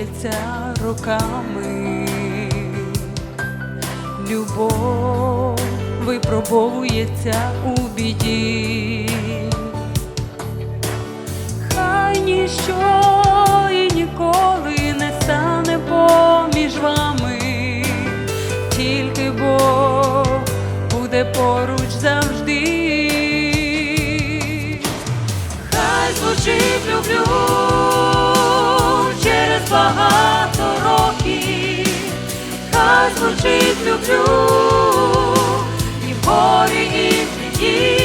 випробовується роками. Любов випробовується у біді. Хай ніщо і ніколи не стане поміж вами, тільки Бог буде поруч завжди. Хай люблю. І в і в біді,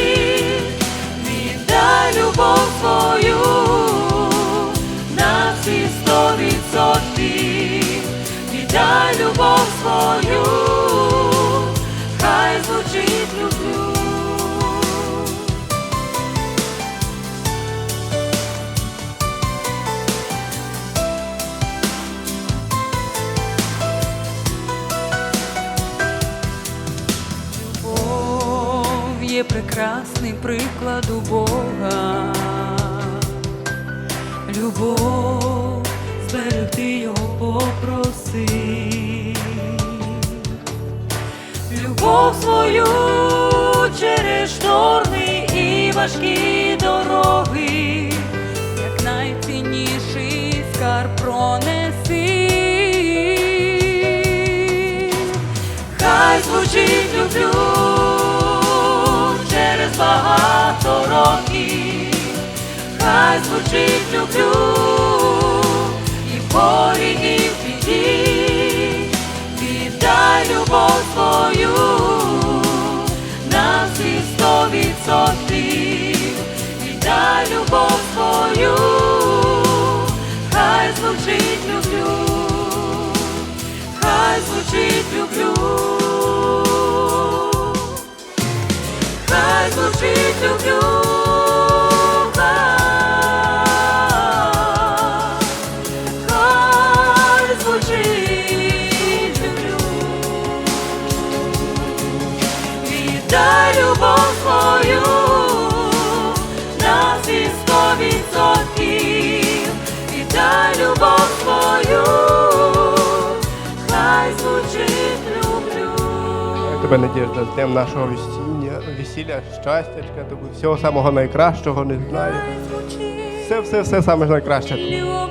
любов свою на всі сто відсотків, віддай любов свою, є прекрасний приклад у Бога. Любов зберегти його попроси. Любов свою через шторми і важкі дороги, як найцінніший скарб пронеси. Хай звучить хай звучить люблю. І в горі, і в біді, віддай любов свою. На всі сто відсотків, віддай любов свою, хай звучить люблю. Хай звучить люблю, хай звучить люблю. Віддай любов свою на всі сто відсотків. Віддай любов свою, хай звучить люблю. Тебе Надіжда, з днем нашого весілля, весілля, щастячка, тобі всього самого найкращого, не знаю. Все, все, все саме найкраще. люблю.